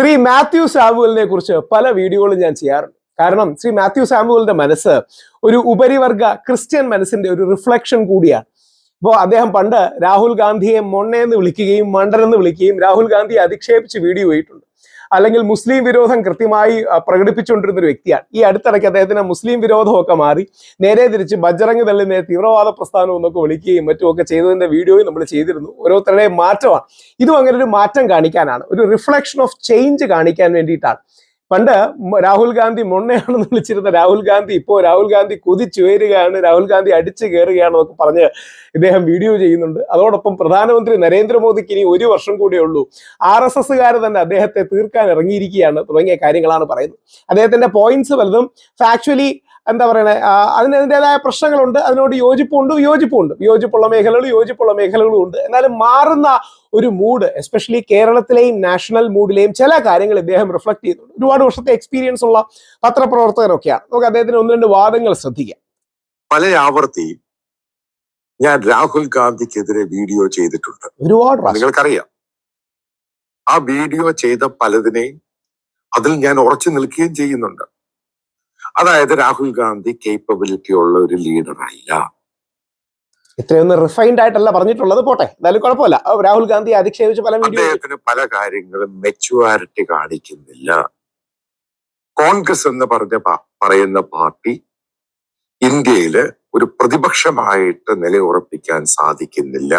ശ്രീ മാത്യു സാമുവലിനെ കുറിച്ച് പല വീഡിയോകളും ഞാൻ ചെയ്യാറുണ്ട്. കാരണം ശ്രീ മാത്യു സാമുവലിന്റെ മനസ്സ് ഒരു ഉപരിവർഗ ക്രിസ്ത്യൻ മനസ്സിന്റെ ഒരു റിഫ്ലക്ഷൻ കൂടിയാണ്. അപ്പോൾ അദ്ദേഹം പണ്ട് രാഹുൽ ഗാന്ധിയെ മൊണ്ണയെന്ന് വിളിക്കുകയും മണ്ടനെന്ന് വിളിക്കുകയും രാഹുൽ ഗാന്ധിയെ അധിക്ഷേപിച്ച് വീഡിയോ ചെയ്തിട്ടുണ്ട് അല്ലെങ്കിൽ മുസ്ലിം വിരോധം കൃത്യമായി പ്രകടിപ്പിച്ചുകൊണ്ടിരുന്ന ഒരു വ്യക്തിയാണ്. ഈ അടുത്തിടയ്ക്ക് അദ്ദേഹത്തിന് മുസ്ലിം വിരോധമൊക്കെ മാറി. നേരെ തിരിച്ച് ബജ്രംഗ് തള്ളിനെ തീവ്രവാദ പ്രസ്ഥാനം എന്നൊക്കെ വിളിക്കുകയും മറ്റുമൊക്കെ ചെയ്തതിന്റെ വീഡിയോയും നമ്മൾ ചെയ്തിരുന്നു. ഓരോരുത്തരുടെയും മാറ്റമാണ്. ഇതും അങ്ങനെ ഒരു മാറ്റം കാണിക്കാനാണ്. ഒരു റിഫ്ലക്ഷൻ ഓഫ് ചേഞ്ച് കാണിക്കാൻ വേണ്ടിയിട്ടാണ്. പണ്ട് രാഹുൽ ഗാന്ധി മൊണ്ണയാണെന്ന് വിളിച്ചിരുന്ന രാഹുൽ ഗാന്ധി ഇപ്പോൾ രാഹുൽ ഗാന്ധി കുതിച്ചുയരുകയാണ് രാഹുൽ ഗാന്ധി അടിച്ചു കയറുകയാണ് എന്നൊക്കെ പറഞ്ഞ് ഇദ്ദേഹം വീഡിയോ ചെയ്യുന്നുണ്ട്. അതോടൊപ്പം പ്രധാനമന്ത്രി നരേന്ദ്രമോദിക്ക് ഇനി ഒരു വർഷം കൂടിയേ ഉള്ളൂ. ആർ എസ് എസ്സുകാർ തന്നെ അദ്ദേഹത്തെ തീർക്കാൻ ഇറങ്ങിയിരിക്കുകയാണ് തുടങ്ങിയ കാര്യങ്ങളാണ് പറയുന്നത്. അദ്ദേഹത്തിന്റെ പോയിന്റ്സ് പലതും ഫാക്ച്വലി എന്താ പറയണേ? അതിന് അതിന്റെതായ പ്രശ്നങ്ങളുണ്ട്. അതിനോട് യോജിപ്പുണ്ട് വിയോജിപ്പുണ്ട്. വിയോജിപ്പുള്ള മേഖലകൾ യോജിപ്പുള്ള മേഖലകളും ഉണ്ട്. എന്നാലും മാറുന്ന ഒരു മൂഡ് എസ്പെഷ്യലി കേരളത്തിലെയും നാഷണൽ മൂഡിലെയും ചില കാര്യങ്ങൾ ഇദ്ദേഹം റിഫ്ലക്ട് ചെയ്യുന്നുണ്ട്. ഒരുപാട് വർഷത്തെ എക്സ്പീരിയൻസ് ഉള്ള പത്രപ്രവർത്തകരൊക്കെയാണ്. നമുക്ക് അദ്ദേഹത്തിന് ഒന്ന് രണ്ട് വാദങ്ങൾ ശ്രദ്ധിക്കാം. പല ആവർത്തി ഞാൻ രാഹുൽ ഗാന്ധിക്കെതിരെ വീഡിയോ ചെയ്തിട്ടുണ്ട്. ഒരുപാട് നിങ്ങൾക്കറിയാം. ആ വീഡിയോ ചെയ്ത പലതിനെയും അതിൽ ഞാൻ ഉറച്ചു നിൽക്കുകയും ചെയ്യുന്നുണ്ട്. അതായത് രാഹുൽ ഗാന്ധി കേപ്പബിലിറ്റി ഉള്ള ഒരു ലീഡർ അല്ല. ഇത്രയൊന്നും റിഫൈൻഡ് ആയിട്ടല്ല പറഞ്ഞിട്ടുള്ളത്. പോട്ടെ എന്തായാലും കുഴപ്പമില്ല. രാഹുൽ ഗാന്ധി അധിക്ഷേപിച്ച് പല അദ്ദേഹത്തിന് പല കാര്യങ്ങളും മെച്ചുവാരിറ്റി കാണിക്കുന്നില്ല. കോൺഗ്രസ് എന്ന് പറഞ്ഞ പറയുന്ന പാർട്ടി ഇന്ത്യയിൽ ഒരു പ്രതിപക്ഷമായിട്ട് നിലയുറപ്പിക്കാൻ സാധിക്കുന്നില്ല.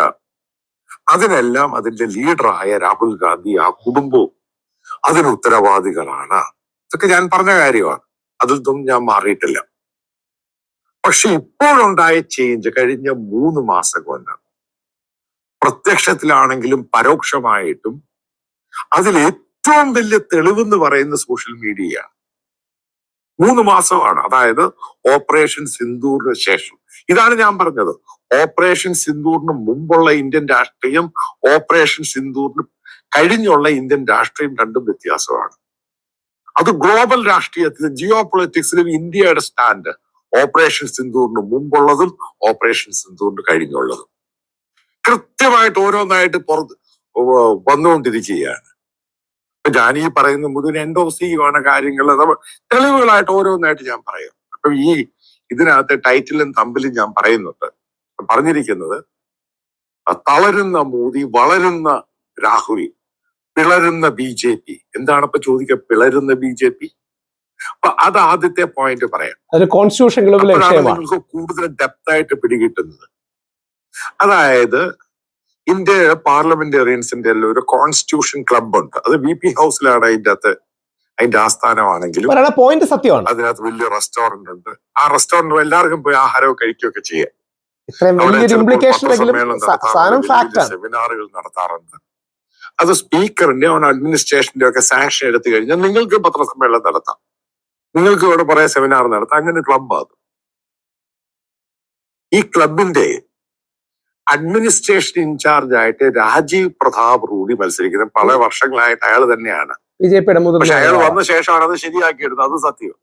അതിനെല്ലാം അതിന്റെ ലീഡറായ രാഹുൽ ഗാന്ധി ആ കുടുംബവും അതിന് ഉത്തരവാദികളാണ്. ഇതൊക്കെ ഞാൻ പറഞ്ഞ കാര്യമാണ്. അതിൽ നിന്നും ഞാൻ മാറിയിട്ടില്ല. പക്ഷെ ഇപ്പോഴുണ്ടായ ചേഞ്ച് കഴിഞ്ഞ മൂന്ന് മാസം കൊണ്ട് പ്രത്യക്ഷത്തിലാണെങ്കിലും പരോക്ഷമായിട്ടും അതിൽ ഏറ്റവും വലിയ തെളിവെന്ന് പറയുന്ന സോഷ്യൽ മീഡിയ മൂന്ന് മാസമാണ്. അതായത് ഓപ്പറേഷൻ സിന്ദൂറിന് ശേഷം. ഇതാണ് ഞാൻ പറഞ്ഞത്. ഓപ്പറേഷൻ സിന്ദൂറിന് മുമ്പുള്ള ഇന്ത്യൻ രാഷ്ട്രീയം ഓപ്പറേഷൻ സിന്ദൂറിന് കഴിഞ്ഞുള്ള ഇന്ത്യൻ രാഷ്ട്രീയം രണ്ടും വ്യത്യാസമാണ്. അത് ഗ്ലോബൽ രാഷ്ട്രീയത്തിൽ ജിയോ പൊളിറ്റിക്സിലും ഇന്ത്യയുടെ സ്റ്റാൻഡ് ഓപ്പറേഷൻ സിന്ധൂറിന് മുമ്പുള്ളതും ഓപ്പറേഷൻ സിന്ധൂറിന് കഴിഞ്ഞുള്ളതും. കൃത്യമായിട്ട് ഓരോന്നായിട്ട് പുറത്ത് വന്നുകൊണ്ടിരിക്കുകയാണ്. ഞാൻ ഈ പറയുന്ന മുഴുവൻ എൻഡോസ് ചെയ്യുവാണ് കാര്യങ്ങൾ തെളിവുകളായിട്ട് ഓരോന്നായിട്ട് ഞാൻ പറയാം. അപ്പൊ ഈ ഇതിനകത്ത് ടൈറ്റിലും തമ്പിലും ഞാൻ പറയുന്നുണ്ട്. പറഞ്ഞിരിക്കുന്നത് തളരുന്ന മോദി വളരുന്ന രാഹുൽ. പിളരുന്ന ബി ജെ പി എന്താണ് ഇപ്പൊ ചോദിക്കുക പിളരുന്ന ബി ജെ പി അപ്പൊ അത് ആദ്യത്തെ പോയിന്റ് പറയാം. കോൺസ്റ്റിറ്റ്യൂഷൻ നിങ്ങൾക്ക് കൂടുതൽ ഡെപ്ത് ആയിട്ട് പിടികിട്ടുന്നത്. അതായത് ഇന്ത്യ പാർലമെന്റേറിയൻസിന്റെ എല്ലാം ഒരു കോൺസ്റ്റിറ്റ്യൂഷൻ ക്ലബ് ഉണ്ട്. അത് വി പി ഹൗസിലാണ് അതിന്റെ അകത്ത് അതിന്റെ ആസ്ഥാനമാണെങ്കിലും പോയിന്റ് സത്യമാണ്. അതിനകത്ത് വലിയ റെസ്റ്റോറന്റ് ഉണ്ട്. ആ റെസ്റ്റോറന്റ് എല്ലാവർക്കും പോയി ആഹാരവും കഴിക്കുകയൊക്കെ ചെയ്യാം. സെമിനാറുകൾ നടത്താറുണ്ട്. അത് സ്പീക്കറിന്റെ അഡ്മിനിസ്ട്രേഷന്റെ ഒക്കെ സാങ്ഷൻ എടുത്തു കഴിഞ്ഞാൽ നിങ്ങൾക്ക് പത്രസമ്മേളനം നടത്താം. നിങ്ങൾക്ക് ഇവിടെ പറയാൻ സെമിനാർ നടത്താം. അങ്ങനെ ക്ലബ് അത് ഈ ക്ലബിന്റെ അഡ്മിനിസ്ട്രേഷൻ ഇൻചാർജ് ആയിട്ട് രാജീവ് പ്രതാപ് റൂഡി മത്സരിക്കുന്നത് പല വർഷങ്ങളായിട്ട് അയാൾ തന്നെയാണ്. പക്ഷെ അയാൾ വന്ന ശേഷമാണ് അത് ശരിയാക്കിയെടുത്തത്. അത് സത്യം.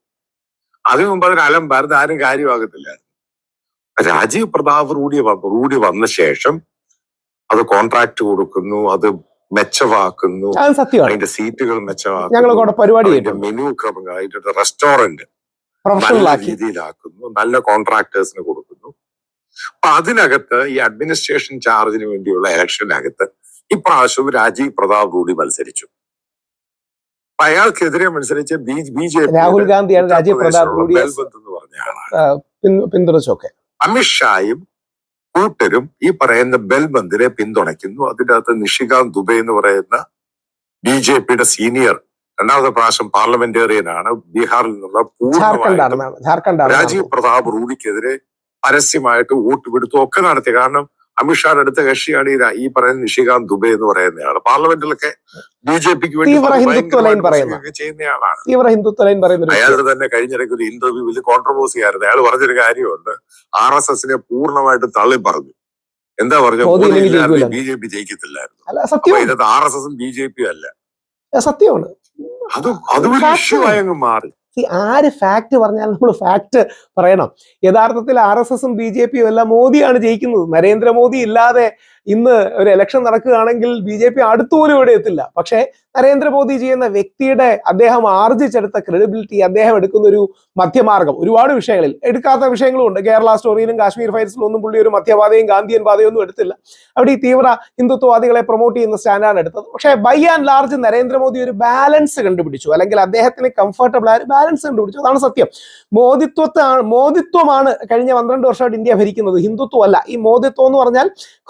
അതിനു മുമ്പ് അതിന് അലം ഭാരത് ആരും കാര്യമാകത്തില്ലായിരുന്നു. രാജീവ് പ്രതാപ് റൂഡി റൂഡി വന്ന ശേഷം അത് കോൺട്രാക്ട് കൊടുക്കുന്നു. അത് മെച്ചമാക്കുന്നു അത് സത്യമാണ്. അതിന്റെ സീറ്റുകൾ ഞങ്ങൾ മെച്ചമാക്കുന്നു കൂടെ പരിപാടി അതിന്റെ മെനു ക്രമങ്ങൾ അതിന്റെ റെസ്റ്റോറന്റ് നല്ല രീതിയിലാക്കുന്നു. നല്ല കോൺട്രാക്ടേഴ്സിന് കൊടുക്കുന്നു. അപ്പൊ അതിനകത്ത് ഈ അഡ്മിനിസ്ട്രേഷൻ ചാർജിന് വേണ്ടിയുള്ള ഇലക്ഷനകത്ത് ഇപ്രാവശ്യവും രാജീവ് പ്രതാപ് റൂഡി മത്സരിച്ചു. അപ്പൊ അയാൾക്കെതിരെ മത്സരിച്ച ബി ബി ജെ രാഹുൽ ഗാന്ധിയാണ് രാജീവ് പ്രതാപ് പിൻ- പിന്തുണച്ചൊക്കെ. അമിത്ഷായും കൂട്ടരും ഈ പറയുന്ന ബൽബന്ദിനെ പിന്തുണയ്ക്കുന്നു. അതിന്റെ അകത്ത് നിഷികാന്ത് ദുബെ എന്ന് പറയുന്ന ബി ജെ പിയുടെ സീനിയർ രണ്ടാമത്തെ പ്രാവശ്യം പാർലമെന്റേറിയനാണ്. ബീഹാറിൽ നിന്നുള്ള പൂർണമായിട്ട് രാജീവ് പ്രതാപ് റൂഡിക്കെതിരെ പരസ്യമായിട്ട് വോട്ട് പിടുത്തം ഒക്കെ നടത്തി. കാരണം അമിത്ഷായുടെ അടുത്ത കക്ഷിയാണ് ഈ പറയുന്ന നിഷികാന്ത് ദുബെ എന്ന് പറയുന്നയാൾ പാർലമെന്റിലൊക്കെ ബി ജെ പിക്ക് വേണ്ടി. ചെയ്യുന്നയാളാണ് തീവ്ര ഹിന്ദുത്വ ലൈൻ അയാൾ തന്നെ കഴിഞ്ഞിടയ്ക്ക് ഒരു ഇന്റർവ്യൂവിൽ കോൺട്രവേഴ്സി ആയിരുന്നു. അയാൾ പറഞ്ഞൊരു കാര്യമുണ്ട്. ആർ എസ് എസിനെ പൂർണമായിട്ട് തള്ളി പറഞ്ഞു എന്താ പറഞ്ഞു ബി ജെ പി ജയിക്കത്തില്ലായിരുന്നു. ആർ എസ് എസും ബി ജെ പി അല്ല. സത്യമാണ്. അത് അത് ഒരു Fact ഇഷ്യൂ ആണ്. അങ്ങ് മാറി. ആര് ഫാക്ട് പറഞ്ഞാൽ നമ്മൾ ഫാക്ട് പറയണം. യഥാർത്ഥത്തിൽ ആർ എസ് എസും ബി ജെ പിയും എല്ലാം മോദിയാണ് ജയിക്കുന്നത്. നരേന്ദ്രമോദി ഇല്ലാതെ ഇന്ന് ഒരു ഇലക്ഷൻ നടക്കുകയാണെങ്കിൽ ബി ജെ പി അടുത്തുപോലും ഇവിടെ എത്തില്ല. പക്ഷേ നരേന്ദ്രമോദിജി എന്ന വ്യക്തിയുടെ അദ്ദേഹം ആർജിച്ചെടുത്ത ക്രെഡിബിലിറ്റി അദ്ദേഹം എടുക്കുന്ന ഒരു മധ്യമാർഗം. ഒരുപാട് വിഷയങ്ങളിൽ എടുക്കാത്ത വിഷയങ്ങളും ഉണ്ട് കേരള സ്റ്റോറിയിലും കാശ്മീർ ഫയൽസിലും ഒന്നും പുള്ളി ഒരു മധ്യപാതയും ഗാന്ധിയൻ പാതയും ഒന്നും എടുത്തില്ല. അവിടെ ഈ തീവ്ര ഹിന്ദുത്വവാദികളെ പ്രൊമോട്ട് ചെയ്യുന്ന സ്റ്റാൻഡാണ് എടുത്തത്. പക്ഷേ ബൈ ആൻഡ് ലാർജ് നരേന്ദ്രമോദി ഒരു ബാലൻസ് കണ്ടുപിടിച്ചു. അല്ലെങ്കിൽ അദ്ദേഹത്തിന് കംഫർട്ടബിൾ ആയ ഒരു ബാലൻസ് കണ്ടുപിടിച്ചു. അതാണ് സത്യം. മോദിത്വത്താണ് മോദിത്വമാണ് കഴിഞ്ഞ പന്ത്രണ്ട് വർഷമായിട്ട് ഇന്ത്യ ഭരിക്കുന്നത്. ഹിന്ദുത്വം അല്ല ഈ മോദിത്വം എന്ന് പറഞ്ഞാൽ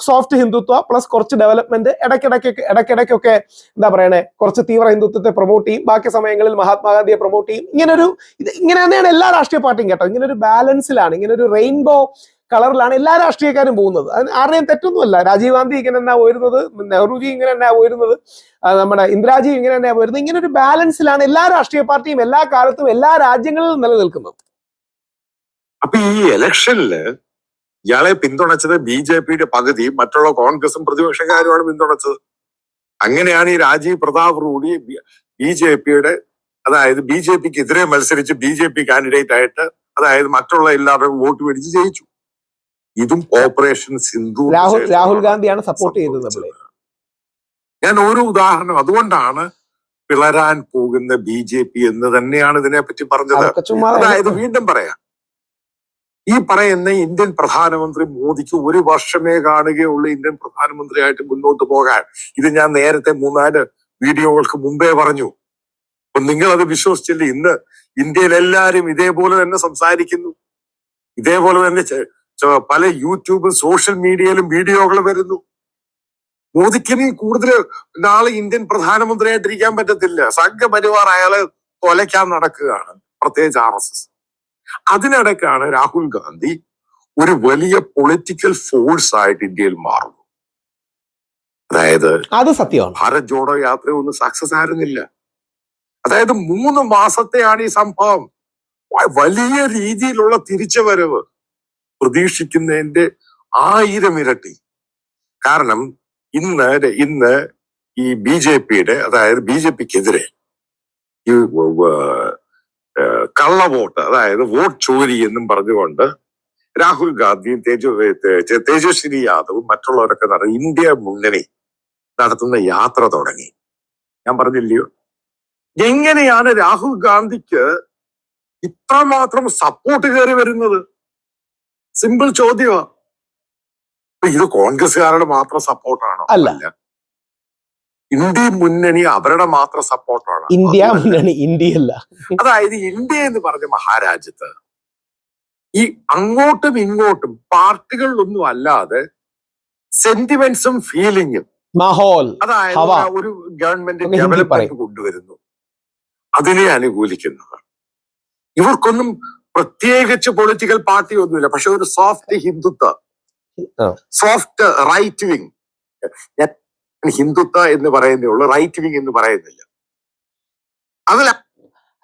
സോഫ്റ്റ് ഹിന്ദുത്വ പ്ലസ് കുറച്ച് ഡെവലപ്മെന്റ് ഇടയ്ക്കിടയ്ക്കൊക്കെ ഇടയ്ക്കിടയ്ക്കൊക്കെ എന്താ പറയണേ കുറച്ച് തീവ്ര ഹിന്ദുത്വത്തെ പ്രൊമോട്ട് ചെയ്യും. ബാക്കി സമയങ്ങളിൽ മഹാത്മാഗാന്ധിയെ പ്രൊമോട്ട് ചെയ്യും. ഇങ്ങനെ ഒരു ഇത് ഇങ്ങനെ തന്നെയാണ് എല്ലാ രാഷ്ട്രീയ പാർട്ടിയും കേട്ടോ. ഇങ്ങനെ ഒരു ബാലൻസിലാണ് ഇങ്ങനെ ഒരു റെയിൻബോ കളറിലാണ് എല്ലാ രാഷ്ട്രീയക്കാരും പോകുന്നത്. അതിന് ആരുടെയും തെറ്റൊന്നുമല്ല. രാജീവ് ഗാന്ധി ഇങ്ങനെ തന്നെ പോയിരുന്നത് നെഹ്റുജി ഇങ്ങനെ തന്നെ പോയിരുന്നത് നമ്മുടെ ഇന്ദിരാജി ഇങ്ങനെ തന്നെ പോയിരുന്നത്. ഇങ്ങനെ ഒരു ബാലൻസിലാണ് എല്ലാ രാഷ്ട്രീയ പാർട്ടിയും എല്ലാ കാലത്തും എല്ലാ രാജ്യങ്ങളിലും നിലനിൽക്കുന്നത്. അപ്പൊ ഈ ഇലക്ഷനിൽ ഇയാളെ പിന്തുണച്ചത് ബി ജെ പിയുടെ പകുതി മറ്റുള്ള കോൺഗ്രസും പ്രതിപക്ഷക്കാരുമാണ് പിന്തുണച്ചത്. അങ്ങനെയാണ് ഈ രാജീവ് പ്രതാപ് റൂഡി ബി ജെ പിയുടെ അതായത് ബി ജെ പിക്ക് എതിരെ മത്സരിച്ച് ബി ജെ പി കാൻഡിഡേറ്റ് ആയിട്ട് അതായത് മറ്റുള്ള എല്ലാവരും വോട്ട് മേടിച്ച് ജയിച്ചു. ഇതും ഓപ്പറേഷൻ സിന്ധു രാഹുൽ രാഹുൽ ഗാന്ധിയാണ് സപ്പോർട്ട് ചെയ്തത് ഞാൻ ഒരു ഉദാഹരണം അതുകൊണ്ടാണ് പിളരാൻ പോകുന്ന ബി ജെ പി എന്ന് തന്നെയാണ് ഇതിനെ പറ്റി പറഞ്ഞത് അതായത് വീണ്ടും പറയാം. ഈ പറയുന്ന ഇന്ത്യൻ പ്രധാനമന്ത്രി മോദിക്ക് ഒരു വർഷമേ കാണുകയുള്ളൂ ഇന്ത്യൻ പ്രധാനമന്ത്രിയായിട്ട് മുന്നോട്ട് പോകാൻ. ഇത് ഞാൻ നേരത്തെ മൂന്നാൽ വീഡിയോകൾക്ക് മുമ്പേ പറഞ്ഞു. അപ്പൊ നിങ്ങൾ അത് വിശ്വസിച്ചില്ല. ഇന്ന് ഇന്ത്യയിൽ എല്ലാവരും ഇതേപോലെ തന്നെ സംസാരിക്കുന്നു. ഇതേപോലെ തന്നെ പല യൂട്യൂബും സോഷ്യൽ മീഡിയയിലും വീഡിയോകൾ വരുന്നു. മോദിക്ക് ഇനി കൂടുതൽ നാളെ ഇന്ത്യൻ പ്രധാനമന്ത്രിയായിട്ടിരിക്കാൻ പറ്റത്തില്ല. സംഘപരിവാർ അയാളെ കൊലയ്ക്കാൻ നടക്കുകയാണ്. പ്രത്യേകിച്ച് ആർ എസ് എസ്. അതിനിടയ്ക്കാണ് രാഹുൽ ഗാന്ധി ഒരു വലിയ പൊളിറ്റിക്കൽ ഫോഴ്സ് ആയിട്ട് ഇന്ത്യയിൽ മാറുന്നു. അതായത് അത് സത്യമാണ്. ഭാരത് ജോഡോ യാത്ര ഒന്നും സക്സസ് ആയിരുന്നില്ല. അതായത് മൂന്ന് മാസത്തെയാണ് ഈ സംഭവം. വലിയ രീതിയിലുള്ള തിരിച്ചുവരവ് പ്രതീക്ഷിക്കുന്നതിന്റെ ആയിരം ഇരട്ടി. കാരണം ഇന്ന് ഇന്ന് ഈ ബി ജെ പിയുടെ അതായത് ബി ജെ പിക്കെതിരെ ഈ കള്ള വോട്ട് അതായത് വോട്ട് ചോരി എന്നും പറഞ്ഞുകൊണ്ട് രാഹുൽ ഗാന്ധിയും തേജോ തേജസ്വിനി യാദവും മറ്റുള്ളവരൊക്കെ നടന്ന ഇന്ത്യ മുന്നണി നടത്തുന്ന യാത്ര തുടങ്ങി. ഞാൻ പറഞ്ഞില്ലയോ? എങ്ങനെയാണ് രാഹുൽ ഗാന്ധിക്ക് ഇത്രമാത്രം സപ്പോർട്ട് കയറി വരുന്നത്? സിമ്പിൾ ചോദ്യമാ. ഇത് കോൺഗ്രസ്സുകാരുടെ മാത്രം സപ്പോർട്ടാണോ അല്ല. ഇന്ത്യ മുന്നണി അവരുടെ മാത്രം സപ്പോർട്ടാണ്. ഇന്ത്യ മുന്നണി ഇന്ത്യ അല്ല അതായത് ഇന്ത്യ എന്ന് പറഞ്ഞ മഹാരാജ്യത്ത് ഈ അങ്ങോട്ടും ഇങ്ങോട്ടും പാർട്ടികളിലൊന്നും അല്ലാതെ സെന്റിമെന്റ്സും ഫീലിംഗും മഹോൽ അതായത് ഒരു ഗവൺമെന്റ് ഡെവലപ്മെന്റ് കൊണ്ടുവരുന്നു. അതിനെ അനുകൂലിക്കുന്നവർ ഇവർക്കൊന്നും പ്രത്യേകിച്ച് പൊളിറ്റിക്കൽ പാർട്ടി ഒന്നുമില്ല. പക്ഷെ ഒരു soft Hindutva. Soft right wing Hindutva എന്ന് പറയുന്നേ ഉള്ളൂ റൈറ്റ് വിങ് എന്ന് പറയുന്നില്ല. അതല്ല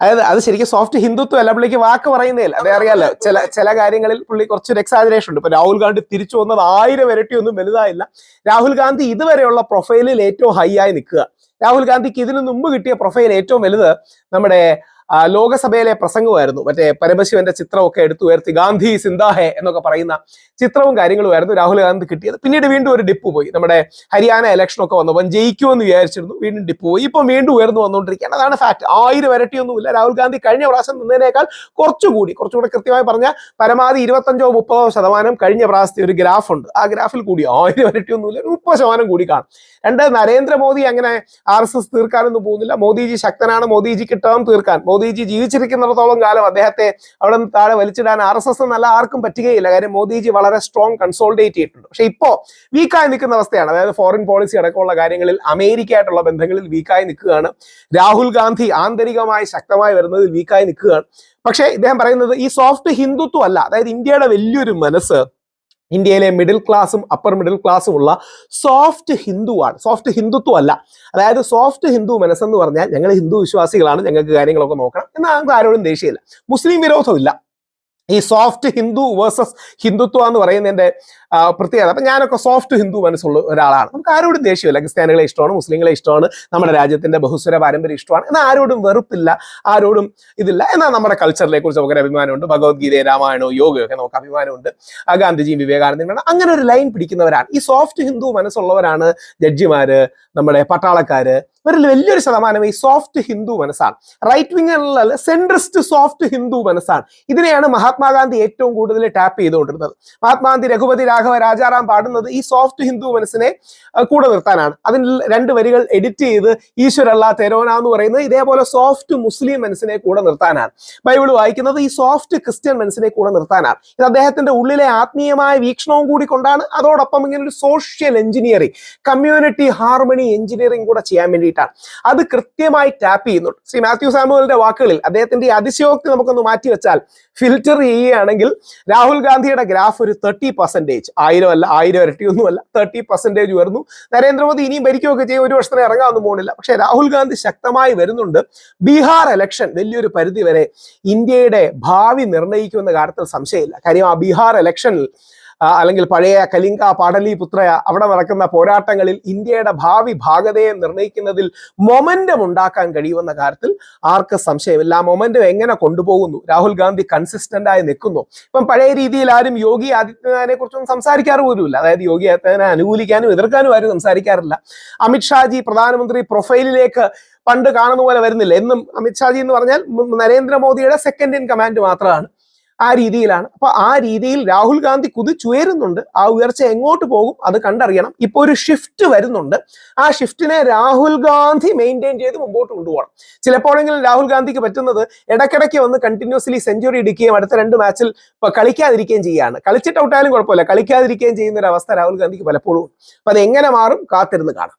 അതായത് അത് ശരിക്കും സോഫ്റ്റ് ഹിന്ദുത്വം അല്ല. പുള്ളിക്ക് വാക്ക് പറയുന്നേ അതേ അറിയാലോ ചില ചില കാര്യങ്ങളിൽ പുള്ളി കുറച്ചൊരു എക്സാജറേഷൻ ഉണ്ട്. ഇപ്പൊ രാഹുൽ ഗാന്ധി തിരിച്ചു വന്നത് ആയിരം ഇരട്ടി ഒന്നും വലുതായില്ല. രാഹുൽ ഗാന്ധി ഇതുവരെയുള്ള പ്രൊഫൈലിൽ ഏറ്റവും ഹൈ ആയി നിൽക്കുക. രാഹുൽ ഗാന്ധിക്ക് ഇതിനു മുമ്പ് കിട്ടിയ പ്രൊഫൈൽ ഏറ്റവും വലുത് നമ്മുടെ ലോകസഭയിലെ പ്രസംഗമായിരുന്നു മറ്റേ പരമശിവന്റെ ചിത്രമൊക്കെ എടുത്തു ഉയർത്തി ഗാന്ധി സിന്ദാഹെ എന്നൊക്കെ പറയുന്ന ചിത്രവും കാര്യങ്ങളുമായിരുന്നു രാഹുൽ ഗാന്ധി കിട്ടിയത്. പിന്നീട് വീണ്ടും ഒരു ഡിപ്പ് പോയി. നമ്മുടെ ഹരിയാന ഇലക്ഷൻ ഒക്കെ വന്നപ്പോൾ ജയിക്കുമെന്ന് വിചാരിച്ചിരുന്നു. വീണ്ടും ഡിപ്പ് പോയി. ഇപ്പം വീണ്ടും ഉയർന്നു വന്നുകൊണ്ടിരിക്കുകയാണ്. അതാണ് ഫാക്ട് ആയിരം ഇരട്ടിയൊന്നുമില്ല രാഹുൽ ഗാന്ധി കഴിഞ്ഞ പ്രാവശ്യം നിന്നതിനേക്കാൾ കുറച്ചുകൂടി കുറച്ചുകൂടി കൃത്യമായി പറഞ്ഞാൽ പരമാവധി ഇരുപത്തഞ്ചോ മുപ്പതോ ശതമാനം കഴിഞ്ഞ പ്രാവശ്യത്തെ ഒരു ഗ്രാഫ് ഉണ്ട്. ആ ഗ്രാഫിൽ കൂടി ആയിരം ഇരട്ടിയൊന്നുമില്ല മുപ്പത് ശതമാനം കൂടി കാണും. രണ്ട് നരേന്ദ്രമോദി അങ്ങനെ ആർ എസ് എസ് തീർക്കാനൊന്നും പോകുന്നില്ല. മോദിജി ശക്തനാണ്. മോദിജിക്ക് ടേം തീർക്കാൻ. മോദിജി ജീവിച്ചിരിക്കുന്നിടത്തോളം കാലം അദ്ദേഹത്തെ അവിടെ നിന്ന് താഴെ വലിച്ചിടാൻ ആർ എസ് എസ് എന്നല്ല ആർക്കും പറ്റുകയില്ല. കാര്യം മോദിജി വളരെ സ്ട്രോങ് കൺസോൾഡേറ്റ് ചെയ്തിട്ടുണ്ട്. പക്ഷെ ഇപ്പോ വീക്കായി നിൽക്കുന്ന അവസ്ഥയാണ്. അതായത് ഫോറിൻ പോളിസി അടക്കമുള്ള കാര്യങ്ങളിൽ അമേരിക്കയായിട്ടുള്ള ബന്ധങ്ങളിൽ വീക്കായി നിൽക്കുകയാണ്. രാഹുൽ ഗാന്ധി ആന്തരികമായി ശക്തമായി വരുന്നതിൽ വീക്കായി നിൽക്കുകയാണ്. പക്ഷേ ഇദ്ദേഹം പറയുന്നത് ഈ സോഫ്റ്റ് ഹിന്ദുത്വം അല്ല. അതായത് ഇന്ത്യയുടെ വലിയൊരു മനസ്സ് ഇന്ത്യയിലെ മിഡിൽ ക്ലാസ്സും അപ്പർ മിഡിൽ ക്ലാസ്സും ഉള്ള സോഫ്റ്റ് ഹിന്ദുവാണ്. സോഫ്റ്റ് ഹിന്ദുത്വം അല്ല അതായത് സോഫ്റ്റ് ഹിന്ദു മനസ്സെന്ന് പറഞ്ഞാൽ ഞങ്ങൾ ഹിന്ദു വിശ്വാസികളാണ് ഞങ്ങൾക്ക് കാര്യങ്ങളൊക്കെ നോക്കണം എന്നാൽ ഞങ്ങൾക്ക് ആരോടും ദേഷ്യമില്ല. മുസ്ലിം വിരോധമില്ല. ഈ സോഫ്റ്റ് ഹിന്ദു വേഴ്സസ് ഹിന്ദുത്വ എന്ന് പറയുന്നതിന്റെ ആ, പ്രത്യേകത. അപ്പൊ ഞാനൊക്കെ സോഫ്റ്റ് ഹിന്ദു മനസ്സുള്ള ഒരാളാണ്. നമുക്ക് ആരോടും ദേഷ്യമില്ല. ക്രിസ്ത്യാനികളെ ഇഷ്ടമാണ് മുസ്ലിങ്ങളെ ഇഷ്ടമാണ് നമ്മുടെ രാജ്യത്തിന്റെ ബഹുസ്വര പാരമ്പര്യം ഇഷ്ടമാണ്. എന്നാൽ ആരോടും വെറുപ്പില്ല ആരോടും ഇതില്ല. എന്നാൽ നമ്മുടെ കൾച്ചറിനെ കുറിച്ച് നമുക്ക് അഭിമാനമുണ്ട്. ഭഗവത്ഗീത രാമായണവും യോഗയൊക്കെ നമുക്ക് അഭിമാനമുണ്ട്. ഗാന്ധിജിയും വിവേകാനന്ദനും വേണം. അങ്ങനെ ഒരു ലൈൻ പിടിക്കുന്നവരാണ്. ഈ സോഫ്റ്റ് ഹിന്ദു മനസ്സുള്ളവരാണ് ജഡ്ജിമാര് നമ്മുടെ പട്ടാളക്കാര്. ഇവരിൽ വലിയൊരു ശതമാനം ഈ സോഫ്റ്റ് ഹിന്ദു മനസ്സാണ്. റൈറ്റ് വിങ്ങറിൽ സെൻട്രിസ്റ്റ് സോഫ്റ്റ് ഹിന്ദു മനസ്സാണ്. ഇതിനെയാണ് മഹാത്മാഗാന്ധി ഏറ്റവും കൂടുതൽ ടാപ്പ് ചെയ്തുകൊണ്ടിരുന്നത്. മഹാത്മാഗാന്ധി രഘുപതി രാജാറാം പാടുന്നത് ഈ സോഫ്റ്റ് ഹിന്ദു മനസ്സിനെ കൂടെ നിർത്താനാണ്. അതിൽ രണ്ട് വരികൾ എഡിറ്റ് ചെയ്ത് ഈശ്വരല്ല തെരോന എന്ന് പറയുന്നത് ഇതേപോലെ സോഫ്റ്റ് മുസ്ലിം മനസ്സിനെ കൂടെ നിർത്താനാണ്. ബൈബിൾ വായിക്കുന്നത് ഈ സോഫ്റ്റ് ക്രിസ്ത്യൻ മനസ്സിനെ കൂടെ നിർത്താനാണ്. ഇത് അദ്ദേഹത്തിന്റെ ഉള്ളിലെ ആത്മീയമായ വീക്ഷണവും കൂടി കൊണ്ടാണ്. അതോടൊപ്പം ഇങ്ങനെ ഒരു social engineering community harmony engineering കൂടെ ചെയ്യാൻ വേണ്ടിയിട്ടാണ്. അത് കൃത്യമായി ടാപ്പ് ചെയ്യുന്നുണ്ട്. ശ്രീ മാത്യു സാമുവലിന്റെ വാക്കുകളിൽ അദ്ദേഹത്തിന്റെ അതിശയോക്തി നമുക്കൊന്ന് മാറ്റി വെച്ചാൽ ഫിൽറ്റർ ചെയ്യുകയാണെങ്കിൽ രാഹുൽ ഗാന്ധിയുടെ ഗ്രാഫ് ഒരു തേർട്ടി പെർസെന്റേജ് ആയിരം അല്ല ആയിരം ഇരട്ടി ഒന്നുമല്ല തേർട്ടി പെർസെന്റേജ് ഉയർന്നു. നരേന്ദ്രമോദി ഇനിയും ഭരിക്കുകയൊക്കെ ചെയ്യും ഒരു വർഷത്തിന് ഇറങ്ങാമെന്ന് പോകുന്നില്ല പക്ഷേ രാഹുൽ ഗാന്ധി ശക്തമായി വരുന്നുണ്ട്. ബീഹാർ ഇലക്ഷൻ വലിയൊരു പരിധി വരെ ഇന്ത്യയുടെ ഭാവി നിർണയിക്കുമെന്ന കാര്യത്തിൽ സംശയമില്ല. കാര്യം ആ ബീഹാർ ഇലക്ഷനിൽ അല്ലെങ്കിൽ പഴയ കലിംഗ പാടലിപുത്രയ അവിടെ നടക്കുന്ന പോരാട്ടങ്ങളിൽ ഇന്ത്യയുടെ ഭാവി ഭാഗതയെ നിർണയിക്കുന്നതിൽ മൊമെന്റം ഉണ്ടാക്കാൻ കഴിയുമെന്ന കാര്യത്തിൽ ആർക്ക് സംശയമില്ല. ആ മൊമെന്റം എങ്ങനെ കൊണ്ടുപോകുന്നു? രാഹുൽ ഗാന്ധി കൺസിസ്റ്റന്റ് ആയി നിൽക്കുന്നു. ഇപ്പം പഴയ രീതിയിൽ ആരും യോഗി ആദിത്യനാഥിനെ കുറിച്ചൊന്നും സംസാരിക്കാറ് പോലുമില്ല. അതായത് യോഗി ആദിത്യനാഥിനെ അനുകൂലിക്കാനും എതിർക്കാനും ആരും സംസാരിക്കാറില്ല. അമിത്ഷാജി പ്രധാനമന്ത്രി പ്രൊഫൈലിലേക്ക് പണ്ട് കാണുന്ന പോലെ വരുന്നില്ല. എന്നും അമിത്ഷാജി എന്ന് പറഞ്ഞാൽ നരേന്ദ്രമോദിയുടെ സെക്കൻഡ് ഇൻ കമാൻഡ് മാത്രമാണ്. ആ രീതിയിലാണ്. അപ്പൊ ആ രീതിയിൽ രാഹുൽ ഗാന്ധി കുതിച്ചുയരുന്നുണ്ട്. ആ ഉയർച്ച എങ്ങോട്ട് പോകും അത് കണ്ടറിയണം. ഇപ്പൊ ഒരു ഷിഫ്റ്റ് വരുന്നുണ്ട്. ആ ഷിഫ്റ്റിനെ രാഹുൽ ഗാന്ധി മെയിന്റെയിൻ ചെയ്ത് മുമ്പോട്ട് കൊണ്ടുപോകണം. ചിലപ്പോഴെങ്കിലും രാഹുൽ ഗാന്ധിക്ക് പറ്റുന്നത് ഇടയ്ക്കിടയ്ക്ക് വന്ന് കണ്ടിന്യൂസ്ലി സെഞ്ചുറി ഇടിക്കുകയും അടുത്ത രണ്ട് മാച്ചിൽ കളിക്കാതിരിക്കുകയും ചെയ്യുകയാണ്. കളിച്ചിട്ട് ഔട്ടായാലും കുഴപ്പമില്ല. കളിക്കാതിരിക്കുകയും ചെയ്യുന്ന ഒരു അവസ്ഥ രാഹുൽ ഗാന്ധിക്ക് പലപ്പോഴും അപ്പൊ അത് എങ്ങനെ മാറും? കാത്തിരുന്ന് കാണാം.